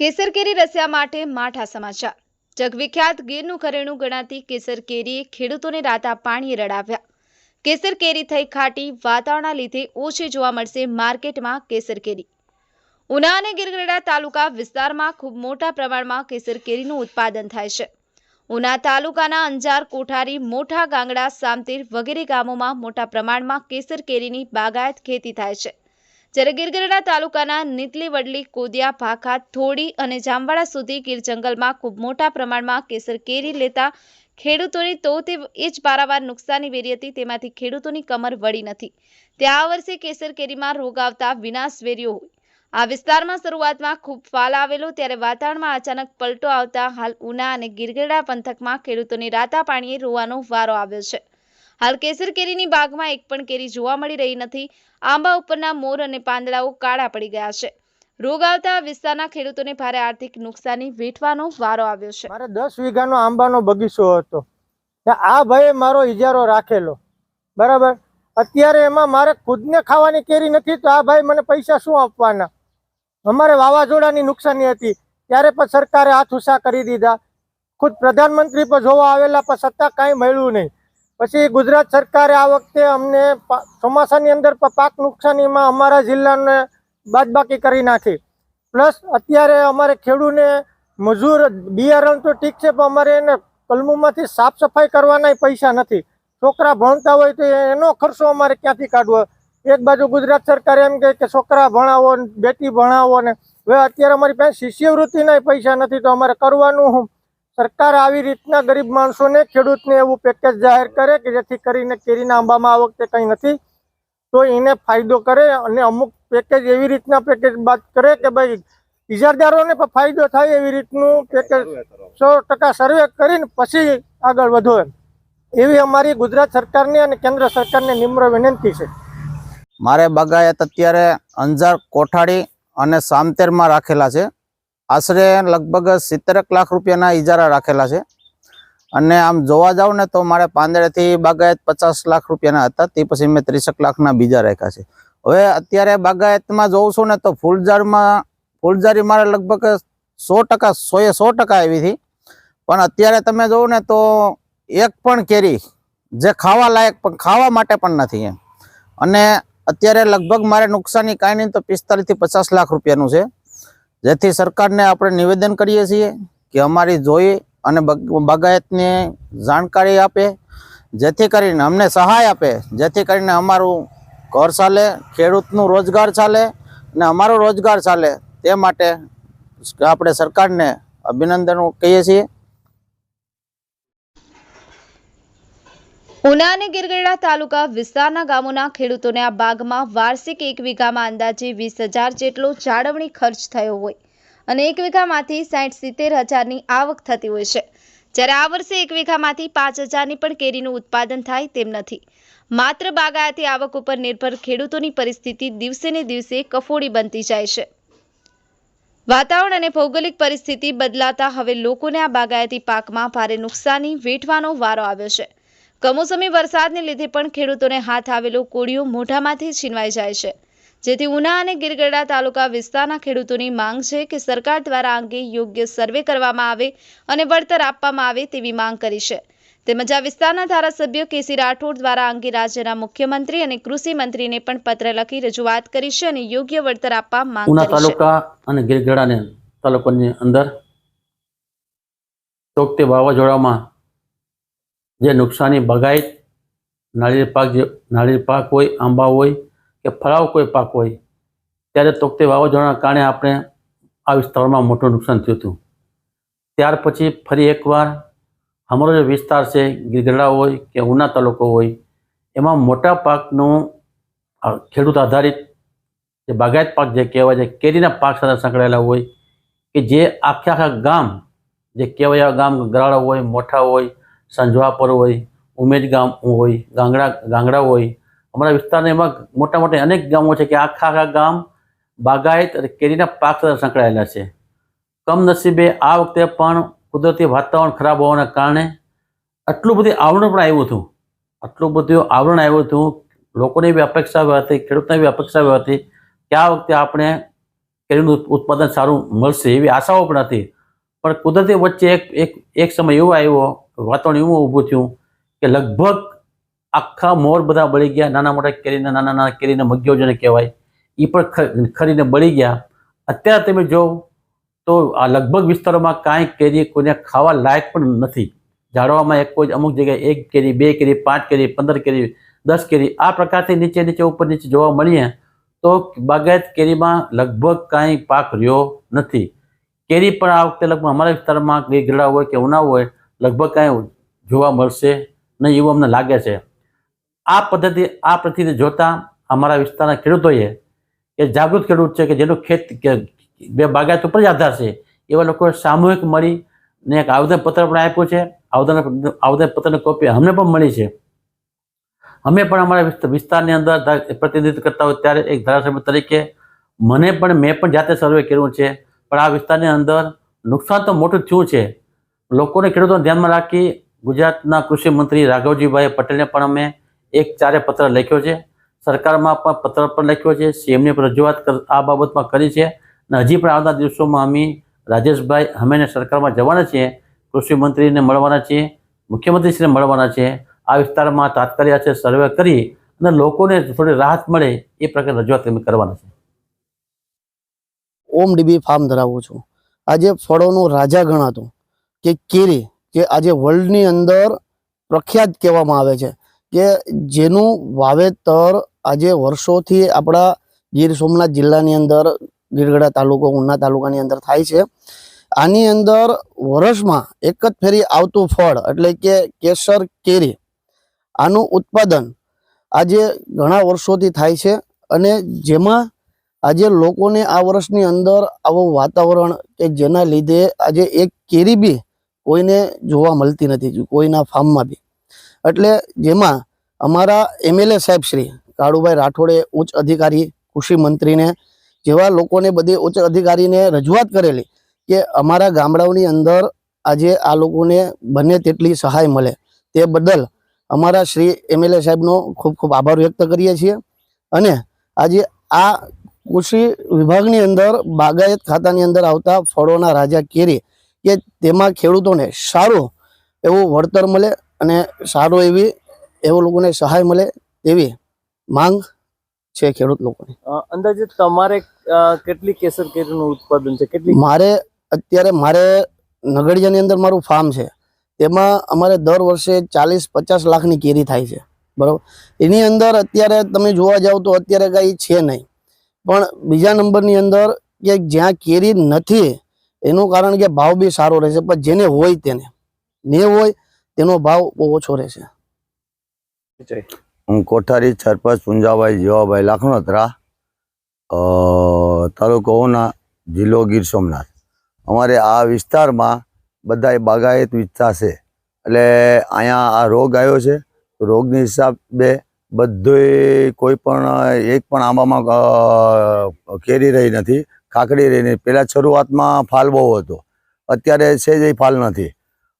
કેસર કેરી રસ્યા માટે માઠા સમાચાર. જગવિખ્યાત ગીરનું ઘરેણું ગણાતી કેસર કેરીએ ખેડૂતોને રાતા પાણીએ રડાવ્યા. કેસર કેરી થઈ ખાટી વાતાવરણના લીધે ઓછી જોવા મળશે માર્કેટમાં કેસર કેરી ઉના અને ગીરગઢડા તાલુકા વિસ્તારમાં ખૂબ મોટા પ્રમાણમાં કેસર કેરીનું ઉત્પાદન થાય છે. ઉના તાલુકાના અંજાર, કોઠારી મોટા ગાંગડા, સામતીર વગેરે ગામોમાં મોટા પ્રમાણમાં કેસર કેરીની બાગાયત ખેતી થાય છે. જ્યારે ગીરગઢડા તાલુકાના નીતલી વડલી, કોદિયા, ભાખા, થોડી અને જામવાડા સુધી ગીર જંગલમાં ખૂબ મોટા પ્રમાણમાં કેસર કેરી લેતા ખેડૂતોની તો તે એ જ પારાવાર નુકસાની વેરી હતી, તેમાંથી ખેડૂતોની કમર વળી નથી. તે આ વર્ષે કેસર કેરીમાં રોગ આવતા વિનાશ વેર્યો હોય. આ વિસ્તારમાં શરૂઆતમાં ખૂબ ફાલ આવેલો, ત્યારે વાતાવરણમાં અચાનક પલટો આવતા હાલ ઉના અને ગીરગઢડા પંથકમાં ખેડૂતોની રાતા પાણીએ રોવાનો વારો આવ્યો છે. હાલ કેસર કેરીની બાગમાં એક પણ કેરી જોવા મળી રહી નથી. આંબા ઉપરના મોર અને પાંદડાઓ કાળા પડી ગયા છે. રોગ આવતા વિસ્તારના ખેડૂતોને ભારે આર્થિક નુકસાની વેઠવાનો વારો આવ્યો છે. મારે દસ વીઘાનો આંબાનો બગીચો હતો. આ ભાઈએ મારો ઇજારો રાખેલો. બરાબર? અત્યારે એમાં મારે ખુદને ખાવાની કેરી નથી, તો આ ભાઈ મને પૈસા શું આપવાના? અમારે વાવાઝોડાની નુકસાની હતી. ત્યારે પણ સરકારે હાથ ઉષા કરી દીધા. ખુદ પ્રધાનમંત્રી પણ જોવા આવેલા પણ સત્તા કાંઈ મળ્યું નહીં. પછી ગુજરાત સરકારે આ વખતે અમને ચોમાસાની અંદર પાક નુકસાનીમાં અમારા જિલ્લાને બાદબાકી કરી નાખી. પ્લસ અત્યારે અમારે ખેડૂને મજૂર, બિયારણ તો ઠીક છે, પણ અમારે એને કલમુમાંથી સાફ સફાઈ કરવાના પૈસા નથી. છોકરા ભણતા હોય તો એનો ખર્ચો અમારે ક્યાંથી કાઢવો? એક બાજુ ગુજરાત સરકારે એમ કહે કે છોકરા ભણાવો, બેટી ભણાવો ને. હવે અત્યારે અમારી પાસે શિષ્યવૃત્તિના પૈસા નથી, તો અમારે કરવાનું સરકાર આવી રીતના ગરીબ માણસોને ખેડૂતને એવું પેકેજ જાહેર કરે કે જેથી કરીને કેરીના આંબામાં આ વખતે કંઈ નથી, તો એને ફાયદો કરે અને અમુક પેકેજ એવી રીતના પેકેજ બાદ કરે કે ભાઈ ઇજારદારોને પણ ફાયદો થાય એવી રીતનું પેકેજ સો ટકા સર્વે કરીને પછી આગળ વધો એવી અમારી ગુજરાત સરકારની અને કેન્દ્ર સરકારની નિમ્ર વિનંતી છે. મારે બાગાયત અત્યારે અંજાર કોઠાડી અને સામતેરમાં રાખેલા છે. આશરે લગભગ સિત્તેરક લાખ રૂપિયાના ઇજારા રાખેલા છે. અને આમ જોવા જાવ ને તો મારે પાંદડેથી બાગાયત પચાસ લાખ રૂપિયાના હતા, તે પછી મેં ત્રીસેક લાખના બીજા રાખ્યા છે. હવે અત્યારે બાગાયતમાં જોઉં છું ને તો ફૂલઝાડમાં ફૂલઝારી મારે લગભગ સો ટકા, સોએ સો ટકા આવી હતી. પણ અત્યારે તમે જોવો ને તો એક પણ કેરી જે ખાવા લાયક પણ ખાવા માટે પણ નથી એમ. અને અત્યારે લગભગ મારે નુકસાની કાંઈ નહીં તો પિસ્તાલીસથી પચાસ લાખ રૂપિયાનું છે. જેથી સરકારને આપણે નિવેદન કરીએ છીએ કે અમારી જોઈ અને બગ- બાગાયતની જાણકારી આપે, જેથી કરીને અમને સહાય આપે, જેથી કરીને અમારું ઘર ચાલે, ખેડૂતનું રોજગાર ચાલે અને અમારો રોજગાર ચાલે. તે માટે આપણે સરકારને અભિનંદન કહીએ છીએ. ઉના અને ગીરગઢડા તાલુકા વિસ્તારના ગામોના ખેડૂતોને આ બાગમાં વાર્ષિક એક વીઘામાં અંદાજે વીસ હજાર જેટલો જાળવણી ખર્ચ થયો હોય અને એક વીઘામાંથી સાઠ સિત્તેર હજારની આવક થતી હોય છે. જ્યારે આ વર્ષે એક વીઘામાંથી પાંચ હજારની પણ કેરીનું ઉત્પાદન થાય તેમ નથી. માત્ર બાગાયતી આવક ઉપર નિર્ભર ખેડૂતોની પરિસ્થિતિ દિવસે ને દિવસે કફોડી બનતી જાય છે. વાતાવરણ અને ભૌગોલિક પરિસ્થિતિ બદલાતા હવે લોકોને આ બાગાયતી પાકમાં ભારે નુકસાની વેઠવાનો વારો આવ્યો છે. કમોસમી વરસાદને લીધે પણ ખેડૂતોને હાથ આવેલો કોળિયો મોઢામાંથી છીનવાઈ જાય છે. જેથી ઉના અને ગીરગઢડા તાલુકા વિસ્તારના ખેડૂતોની માંગ છે કે સરકાર દ્વારા અંગે યોગ્ય સર્વે કરવામાં આવે અને વળતર આપવામાં આવે તેવી માંગ કરી છે. તેમજ આ વિસ્તારના ધારાસભ્ય કેસી રાઠોડ દ્વારા અંગે રાજ્યના મુખ્યમંત્રી અને કૃષિ મંત્રીને પણ પત્ર લખી રજૂઆત કરી છે અને યોગ્ય વળતર આપવા માંગ ઉના કરી છે. તાલુકા અને ગીરગઢાને તાલુકાની અંદર વાવાઝોડામાં જે નુકસાની બગાયત નાળિયેર પાક જે, નાળિયેર પાક હોય, આંબા હોય કે ફળાવ કોઈ પાક હોય, ત્યારે તોકતે વાવાઝોડાના કારણે આપણે આ વિસ્તારમાં મોટું નુકસાન થયું હતું. ત્યાર પછી ફરી એકવાર અમારો જે વિસ્તાર છે ગીરગઢડા હોય કે ઉના તાલુકો હોય, એમાં મોટા પાકનું ખેડૂત આધારિત જે બાગાયત પાક જે કહેવાય છે, કેરીના પાક સાથે સંકળાયેલા હોય કે જે આખે આખા ગામ, જે કહેવાય ગામ ગરાળા હોય, મોઠા હોય સંજવાપર હોય ઉમેજ ગામ હોય, ગાંગડા ગાંગડા હોય. અમારા વિસ્તારના એમાં મોટા મોટા અનેક ગામો છે કે આખા આખા ગામ બાગાયત અને કેરીના પાક સાથે સંકળાયેલા છે. કમનસીબે આ વખતે પણ કુદરતી વાતાવરણ ખરાબ હોવાના કારણે આટલું બધું આવરણ પણ આવ્યું હતું. આટલું બધું આવરણ આવ્યું હતું. લોકોની બી અપેક્ષા હતી, ખેડૂતની બી અપેક્ષા હતી કે આ વખતે આપણે કેરીનું ઉત્પાદન સારું મળશે એવી આશાઓ પણ હતી. પણ કુદરતી વચ્ચે એક એક એક સમય એવો આવ્યો વાતાવરણ એવું ઊભું થયું કે લગભગ આખા મોર બધા બળી ગયા. નાના મોટા કેરીના, નાના નાના કેરીના મગ્યો જેને કહેવાય. એ પણ ખરીને બળી ગયા. અત્યારે તમે જો તો આ લગભગ વિસ્તારોમાં કાંઈ કેરી કોઈને ખાવા લાયક પણ નથી. ઝાડવામાં એક કોઈ અમુક જગ્યાએ એક કેરી, બે કેરી, પાંચ કેરી, પંદર કેરી, દસ કેરી આ પ્રકારથી નીચે નીચે, ઉપર, નીચે જોવા મળીએ તો બાગાયત કેરીમાં લગભગ કાંઈ પાક રહ્યો નથી. કેરી પણ આ વખતે લગભગ અમારા વિસ્તારમાં ગીરડા હોય કે ઉના હોય લગભગ કાંઈ જોવા મળશે નહીં એવું અમને લાગે છે. આ પદ્ધતિ આ પદ્ધતિ જોતા અમારા વિસ્તારના ખેડૂતોએ કે જાગૃત ખેડૂત છે કે જેનું ખેત બે બાગાયત ઉપર જ આધાર છે. એવા લોકોએ સામૂહિક મળી ને એક આવેદનપત્ર પણ આપ્યું છે. આવેદન, આવેદનપત્રની કોપી અમને પણ મળી છે. અમે પણ અમારા વિસ્તારની અંદર પ્રતિનિધિત્વ કરતા હોય ત્યારે એક ધારાસભ્ય તરીકે મને પણ, મેં પણ જાતે સર્વે કર્યું છે. પણ આ વિસ્તારની અંદર નુકસાન તો મોટું થયું છે. લોકોને ખેડૂતોને ધ્યાનમાં રાખી ગુજરાતના કૃષિ મંત્રી રાઘવજીભાઈ પટેલને પણ અમે એક ચારે પત્ર લખ્યો છે. સરકારમાં પણ પત્ર પણ લખ્યો છે. સીએમની પણ રજૂઆત આ બાબતમાં કરી છે અને હજી પણ આવતા દિવસોમાં અમે રાજેશભાઈ અમે સરકારમાં જવાના છીએ, કૃષિ મંત્રીને મળવાના છીએ, મુખ્યમંત્રીશ્રીને મળવાના છીએ. આ વિસ્તારમાં તાત્કાલિક છે સર્વે કરી અને લોકોને થોડી રાહત મળે એ પ્રકારે રજૂઆત અમે કરવાના છે ઓમ ડીબી ફાર્મ ધરાવું છું. આજે ફળોનો રાજા ગણાતો. કે કેરી, કે આજે વર્લ્ડની અંદર પ્રખ્યાત કહેવામાં આવે છે, કે જેનું વાવેતર આજે વર્ષોથી આપણા ગીર સોમનાથ જિલ્લાની અંદર, ગીરગઢા તાલુકો, ઉના તાલુકાની અંદર થાય છે. આની અંદર વર્ષમાં એક જ ફેરી આવતું ફળ એટલે કે કેસર કેરી, આનું ઉત્પાદન આજે ઘણા વર્ષોથી થાય છે અને જેમાં આજે લોકોને આ વર્ષની અંદર આવું વાતાવરણ કે જેના લીધે આજે એક કેરી બી કોઈને જોવા મળતી નથી કોઈના ફાર્મમાં બી. એટલે જેમાં અમારા એમએલએ સાહેબ શ્રી કાળુભાઈ રાઠોડે ઉચ્ચ અધિકારી, કૃષિ મંત્રીને જેવા લોકોને બધી ઉચ્ચ અધિકારીને રજૂઆત કરેલી કે અમારા ગામડાઓની અંદર આજે આ લોકોને બને તેટલી સહાય મળે. તે બદલ અમારા શ્રી એમએલએ સાહેબનો ખૂબ ખૂબ આભાર વ્યક્ત કરીએ છીએ. અને આજે આ કૃષિ વિભાગની અંદર બાગાયત ખાતાની અંદર આવતા ફળોના રાજા કેરી કે તેમાં ખેડૂતોને સારું એવું વળતર મળે અને સારું એવી એવું લોકોને સહાય મળે તેવી માંગ છે ખેડૂત લોકોની. અંદાજે તમારે કેટલી કેસર કેરીનું ઉત્પાદન છે? કેટલી મારે અત્યારે મારે નગડિયાની અંદર મારું ફાર્મ છે. તેમાં અમારે દર વર્ષે ચાલીસ પચાસ લાખની કેરી થાય છે. બરાબર? એની અંદર અત્યારે તમે જોવા જાવ તો અત્યારે કાંઈ છે નહીં. પણ બીજા નંબરની અંદર કે જ્યાં કેરી નથી એનું કારણ કે ભાવ બી સારો રહેશે પણ જેને હોય તેને. ને હોય, તેનો ભાવ બહુ ઓછો રહેશે હું કોઠારી સરપંચ પુંજાભાઈ જીવાભાઈ લાખણોત્રા તાલુકો જિલ્લો ગીર સોમનાથ. અમારે આ વિસ્તારમાં બધા બાગાયત વિસ્તાર છે એટલે અહીંયા આ રોગ આવ્યો છે રોગની હિસાબે બધું કોઈ પણ, એક પણ આંબામાં કેરી રહી નથી. કાકડી રહીને. પહેલાં શરૂઆતમાં ફાલ બહુ હતો. અત્યારે છે જ ફાલ નથી.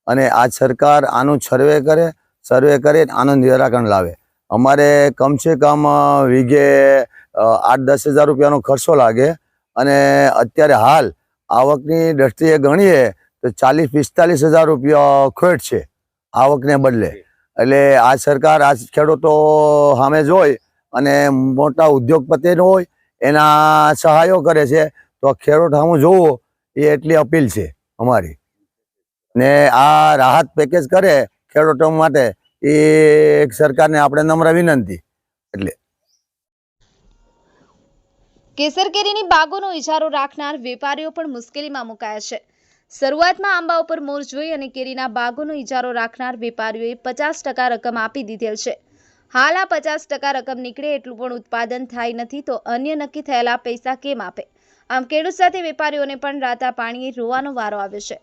અને આ સરકાર આનું સર્વે કરે, સર્વે કરી, આનું નિરાકરણ લાવે. અમારે કમસે કમ વીઘે આઠ દસ હજાર રૂપિયાનો ખર્ચો લાગે. અને અત્યારે હાલ આવકની દ્રષ્ટિએ ગણીએ તો ચાલીસ, પિસ્તાલીસ હજાર રૂપિયા ખોટ છે આવકને બદલે. એટલે આ સરકાર, આ ખેડૂતો સામે જોઈ અને મોટા ઉદ્યોગપતિનો હોય એના સહાયો કરે છે, તો ખેડૂત સામું જોવો, એ એટલી અપીલ છે અમારી. ને આ રાહત પેકેજ કરે ખેડૂતો માટે, એ એક સરકારને આપણે નમ્ર વિનંતી. એટલે કેસર કેરીની બાગોનો ઇજારો રાખનાર વેપારીઓ પણ મુશ્કેલીમાં મુકાયા છે. શરૂઆતમાં આંબા ઉપર મોર જોઈ અને કેરીના બાગોનો ઇજારો રાખનાર વેપારીઓએ પચાસ ટકા રકમ આપી દીધેલ છે. હાલ આ પચાસ ટકા રકમ નીકળે એટલું પણ ઉત્પાદન થાય નથી તો અન્ય નક્કી થયેલા પૈસા કેમ આપે? આમ ખેડૂત સાથે વેપારીઓને પણ રાતા પાણીએ રોવાનો વારો આવ્યો છે.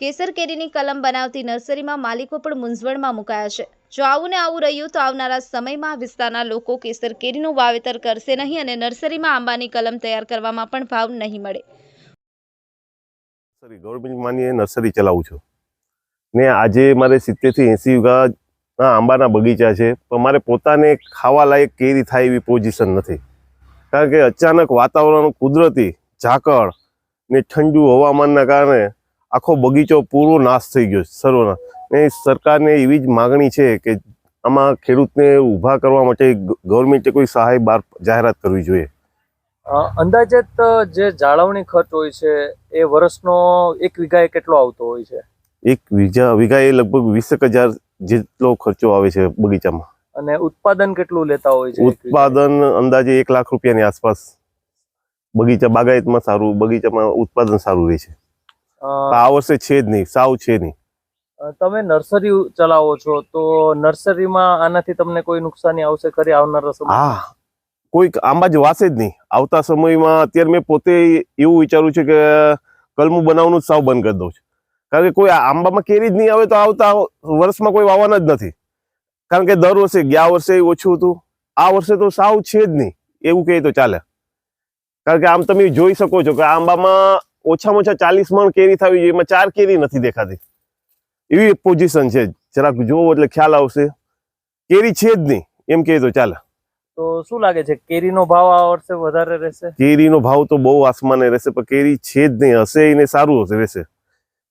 કેસર કેરીની કલમ બનાવતી નર્સરીમાં માલિકો પણ મૂંઝવણમાં મુકાયા છે. જો આવું ને આવું રહ્યું તો આવનારા સમયમાં વિસ્તારના લોકો કેસર કેરીનું વાવેતર કરશે નહીં અને નર્સરીમાં આંબાની કલમ તૈયાર કરવામાં પણ ભાવ નહીં મળે. ગવર્મેન્ટ માની નર્સરી ચલાવું છું. ને આજે મારે સિત્તેરથી એંસી વીઘાના આંબાના બગીચા છે. પણ મારે પોતાને ખાવા લાયક કેરી થાય એવી પોઝિશન નથી. કારણ કે અચાનક વાતાવરણ કુદરતી ઝાકળ ને ઠંડુ હવામાનના કારણે આખો બગીચો પૂરો નાશ થઈ ગયો છે સર્વના. ને સરકારને એવી જ માગણી છે કે આમાં ખેડૂતને ઊભા કરવા માટે ગવર્મેન્ટે કોઈ સહાય બહાર જાહેરાત કરવી જોઈએ. અંદાજિત જે જાળવણી ખર્ચ હોય છે એ વર્ષનો એક વીઘાએ કેટલો આવતો હોય છે? એક વીઘા વીઘાએ લગભગ વીસેક હજાર જેટલો ખર્ચો આવે છે બગીચામાં. અને ઉત્પાદન કેટલું લેતા હોય છે ઉત્પાદન અંદાજે એક લાખ રૂપિયાની આસપાસ. બગીચા બાગાયતમાં સારું બગીચામાં ઉત્પાદન સારું રહે છે. આ વર્ષે છે જ નહીં સાવ છે નહીં. તમે નર્સરી ચલાવો છો તો નર્સરીમાં આનાથી તમને કોઈ નુકસાની આવશે ખરી આવનાર હા. કોઈક આંબા જ વાસે જ નહીં. આવતા સમયમાં અત્યારે મેં પોતે એવું વિચારું છે કે કલમું બનાવવાનું જ સાવ બંધ કરી દઉં છું. કારણ કે કોઈ આંબામાં કેરી જ નહીં આવે તો આવતા વર્ષમાં કોઈ વાવવાના જ નથી. કારણ કે દર વર્ષે ગયા વર્ષે ઓછું હતું. આ વર્ષે તો સાવ છે જ નહીં. એવું કહે તો ચાલે. કારણ કે આમ તમે જોઈ શકો છો કે આંબામાં ઓછામાં ઓછા ચાલીસ મણ કેરી થવી જોઈએ. એમાં ચાર કેરી નથી દેખાતી. એવી પોઝિશન છે. જરાક જોવો એટલે ખ્યાલ આવશે. કેરી છે જ નહીં. એમ કહે તો ચાલે. તો શું લાગે છે? કેરીનો ભાવ આ વર્ષે વધારે રહેશે? કેરીનો ભાવ તો બહુ આસમાને રહેશે પણ કેરી છે જ નહીં. હશે એને સારું હશે રહેશે.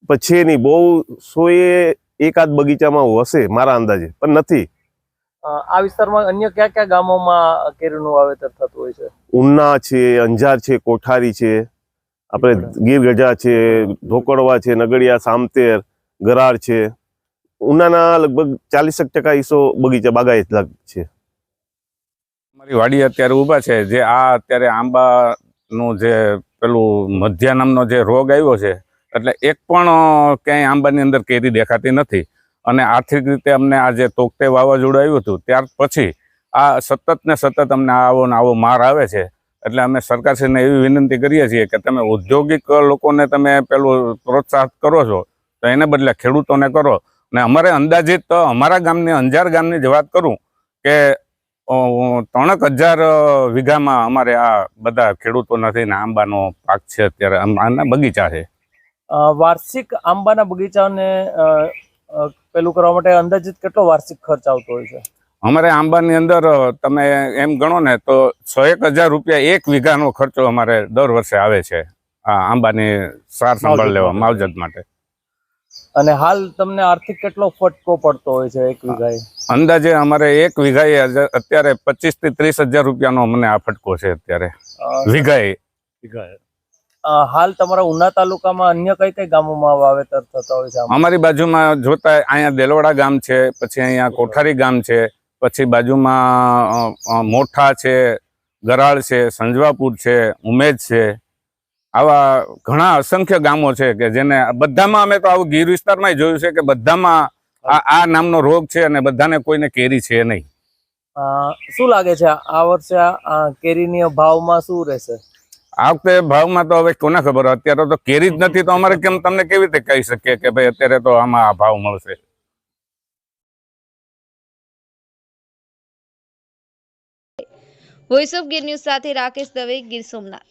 પણ છે બહુ સોએ એકાદ બગીચામાં હશે મારા અંદાજે પણ નથી. આ વિસ્તારમાં અન્ય કયા કયા ગામોમાં કેરીનું વાવેતર થતું હોય છે? ઉના છે અંજાર છે કોઠારી છે આપણે ગીર ગજા છે ઢોકળવા છે નગડિયા સામતેર ગરાળ છે. ઉનાના લગભગ ચાલીસેક ટકા ઈસો બગીચા બાગાયત લાગ છે. મારી વાડી અત્યારે ઊભા છે. જે આ અત્યારે આંબાનું જે પેલું મધ્યા નામનો જે રોગ આવ્યો છે એટલે એક પણ ક્યાંય આંબાની અંદર કેરી દેખાતી નથી. અને આર્થિક રીતે અમને આ જે તોકતે વાવાઝોડું આવ્યું હતું, ત્યાર પછી આ સતત ને સતત અમને આવો ને આવો માર આવે છે. એટલે અમે સરકારશ્રીને એવી વિનંતી કરીએ છીએ કે તમે ઔદ્યોગિક લોકોને તમે પેલું પ્રોત્સાહિત કરો છો, તો એને બદલે ખેડૂતોને કરો. ને અમારે અંદાજિત અમારા ગામની, અંજાર ગામની જ વાત કરું કે ત્રણેક હજાર વીઘામાં અમારે આ બધા ખેડૂતો નથી ને આંબાનો પાક છે અત્યારે આના બગીચા છે. વાર્ષિક આંબાના બગીચાને પેલું કરવા માટે અંદાજિત કેટલો વાર્ષિક ખર્ચ આવતો હોય છે? અમારે આંબાની અંદર તમે એમ ગણો ને તો સો એક હજાર રૂપિયા એક વીઘાનો ખર્ચો અમારે દર વર્ષે આવે છે આ આંબાની સાર સંભાળ લેવા માવજત માટે. અને હાલ તમને આર્થિક કેટલો ફટકો પડતો હોય છે એક વીઘાએ? અંદાજે અમારે એક વીઘાએ અત્યારે પચીસથી ત્રીસ હજાર રૂપિયાનો અમને આ ફટકો છે અત્યારે. વીઘાએ. વીઘાએ. હાલ તમારા ઉના તાલુકામાં અન્ય કઈ કઈ ગામોમાં વાવેતર થતા હોય છે અમારી બાજુમાં જોતા અહીંયા દેલવાડા ગામ છે પછી અહીંયા કોઠારી ગામ છે પછી બાજુમાં મોઠા છે ગરાળ છે સંજવાપુર છે ઉમેદ છે. આવા ઘણા અસંખ્ય ગામો છે કે જેને બધામાં અમે તો આવું ગીર વિસ્તારમાં જોયું છે કે બધામાં આ આ નામનો રોગ છે અને બધાને કોઈને કેરી છે નહીં. શું લાગે છે આ વર્ષે કેરીની ભાવમાં શું રહેશે? આ વખતે ભાવમાં તો હવે કોને ખબર? અત્યારે તો કેરી જ નથી, તો અમારે કેમ તમને કેવી રીતે કહી શકીએ કે ભાઈ અત્યારે તો આમાં આ ભાવ મળશે? વોઇસ ઓફ ગીર ન્યૂઝ સાથે રાકેશ દવે ગીર સોમનાથ.